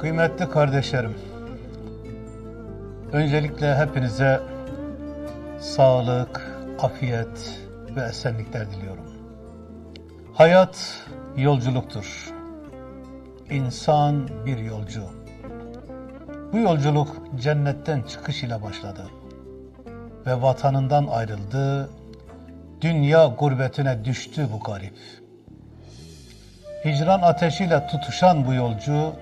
Kıymetli kardeşlerim, öncelikle hepinize sağlık, afiyet ve esenlikler diliyorum. Hayat yolculuktur. İnsan bir yolcu. Bu yolculuk cennetten çıkış ile başladı ve vatanından ayrıldı, dünya gurbetine düştü bu garip. Hicran ateşiyle tutuşan bu yolcu,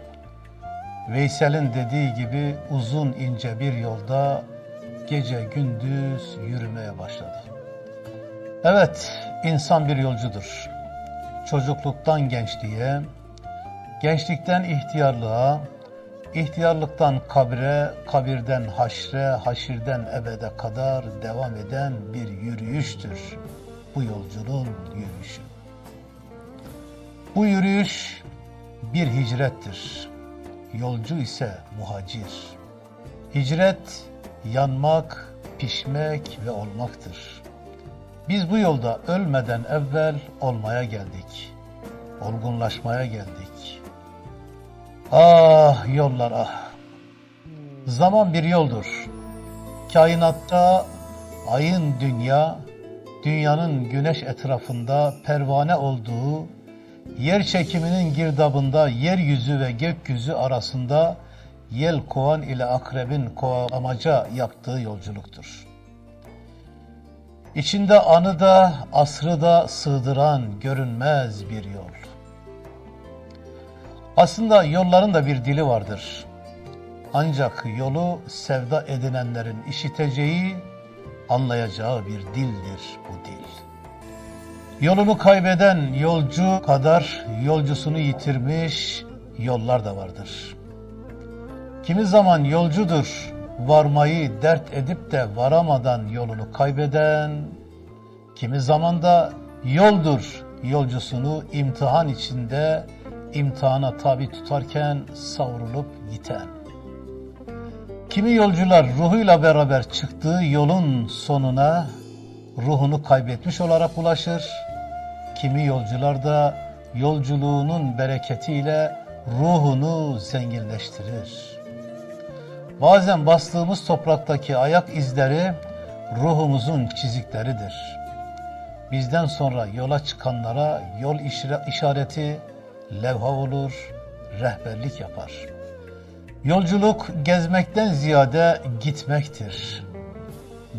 Veysel'in dediği gibi uzun ince bir yolda gece gündüz yürümeye başladı. Evet, insan bir yolcudur. Çocukluktan gençliğe, gençlikten ihtiyarlığa, ihtiyarlıktan kabre, kabirden haşre, haşirden ebede kadar devam eden bir yürüyüştür. Bu yolculuğun yürüyüşü. Bu yürüyüş bir hicrettir. Yolcu ise muhacir. Hicret yanmak, pişmek ve olmaktır. Biz bu yolda ölmeden evvel olmaya geldik. Olgunlaşmaya geldik. Ah yollar ah. Zaman bir yoldur. Kainatta ayın dünya, dünyanın güneş etrafında pervane olduğu, yer çekiminin girdabında yeryüzü ve gökyüzü arasında yel kovan ile akrebin kovalamaca yaptığı yolculuktur. İçinde anı da asrı da sığdıran görünmez bir yol. Aslında yolların da bir dili vardır. Ancak yolu sevda edinenlerin işiteceği, anlayacağı bir dildir bu dil. Yolunu kaybeden yolcu kadar yolcusunu yitirmiş yollar da vardır. Kimi zaman yolcudur, varmayı dert edip de varamadan yolunu kaybeden, kimi zaman da yoldur, yolcusunu imtihan içinde imtihana tabi tutarken savrulup yiten. Kimi yolcular ruhuyla beraber çıktığı yolun sonuna ruhunu kaybetmiş olarak ulaşır. Kimi yolcular da yolculuğunun bereketiyle ruhunu zenginleştirir. Bazen bastığımız topraktaki ayak izleri ruhumuzun çizikleridir. Bizden sonra yola çıkanlara yol işareti levha olur, rehberlik yapar. Yolculuk gezmekten ziyade gitmektir.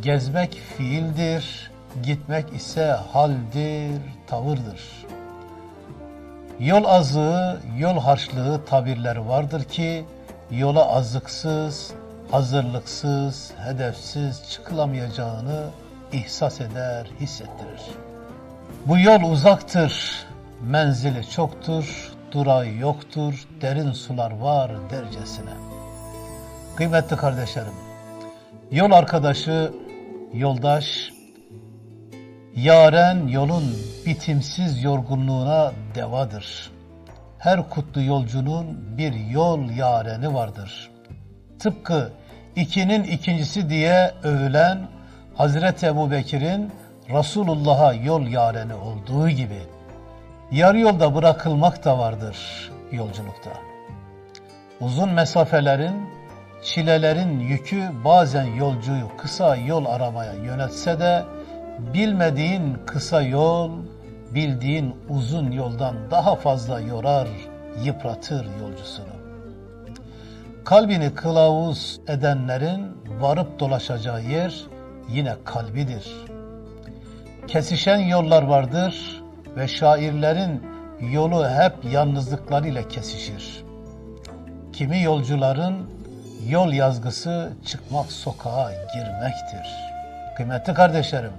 Gezmek fiildir, gitmek ise haldir, tavırdır. Yol azığı, yol harçlığı tabirleri vardır ki yola azıksız, hazırlıksız, hedefsiz çıkılamayacağını ihsas eder, hissettirir. Bu yol uzaktır, menzili çoktur, durağı yoktur, derin sular var dercesine. Kıymetli kardeşlerim, yol arkadaşı, yoldaş, yaren yolun bitimsiz yorgunluğuna devadır. Her kutlu yolcunun bir yol yareni vardır. Tıpkı ikinin ikincisi diye övülen Hazreti Ebu Bekir'in Resulullah'a yol yareni olduğu gibi yarı yolda bırakılmak da vardır yolculukta. Uzun mesafelerin, çilelerin yükü bazen yolcuyu kısa yol aramaya yönetse de bilmediğin kısa yol, bildiğin uzun yoldan daha fazla yorar, yıpratır yolcusunu. Kalbini kılavuz edenlerin varıp dolaşacağı yer yine kalbidir. Kesişen yollar vardır ve şairlerin yolu hep yalnızlıklarıyla kesişir. Kimi yolcuların yol yazgısı çıkmak sokağa girmektir. Kıymetli kardeşlerim,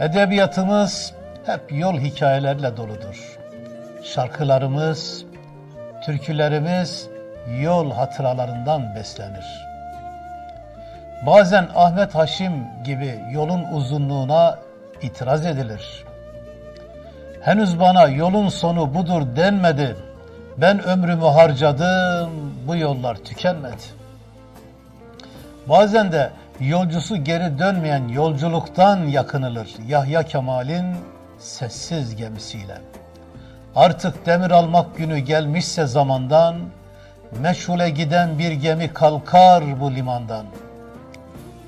edebiyatımız hep yol hikayelerle doludur. Şarkılarımız, türkülerimiz yol hatıralarından beslenir. Bazen Ahmet Haşim gibi yolun uzunluğuna itiraz edilir. Henüz bana yolun sonu budur denmedi. Ben ömrümü harcadım, bu yollar tükenmedi. Bazen de yolcusu geri dönmeyen yolculuktan yakınılır Yahya Kemal'in sessiz gemisiyle. Artık demir almak günü gelmişse zamandan Meşhule giden bir gemi kalkar bu limandan.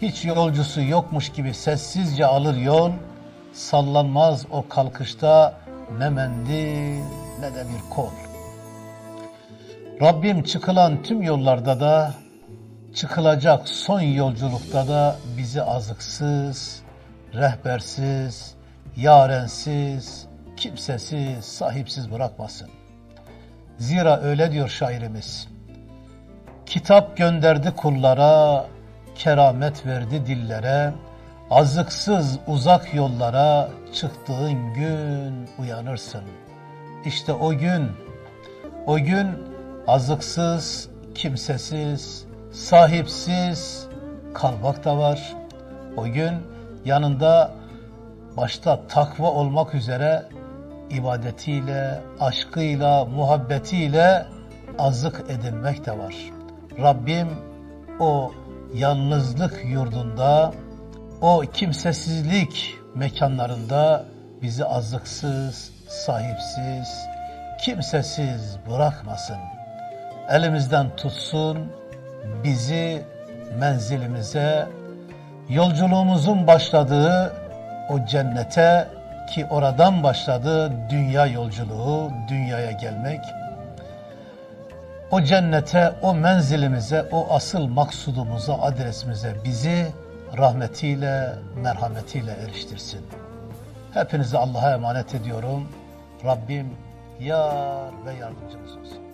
Hiç yolcusu yokmuş gibi sessizce alır yol, sallanmaz o kalkışta ne mendil ne de bir kol. Rabbim çıkılan tüm yollarda da, çıkılacak son yolculukta da bizi azıksız, rehbersiz, yarensiz, kimsesiz, sahipsiz bırakmasın. Zira öyle diyor şairimiz. Kitap gönderdi kullara, keramet verdi dillere, azıksız uzak yollara çıktığın gün uyanırsın. İşte o gün, o gün azıksız, kimsesiz, sahipsiz kalmak da var. O gün yanında başta takva olmak üzere ibadetiyle, aşkıyla, muhabbetiyle azık edilmek de var. Rabbim o yalnızlık yurdunda, o kimsesizlik mekanlarında bizi azıksız, sahipsiz, kimsesiz bırakmasın. Elimizden tutsun, bizi menzilimize, yolculuğumuzun başladığı o cennete ki oradan başladı dünya yolculuğu, dünyaya gelmek. O cennete, o menzilimize, o asıl maksudumuza, adresimize bizi rahmetiyle, merhametiyle eriştirsin. Hepinizi Allah'a emanet ediyorum. Rabbim yar ve yardımcımız olsun.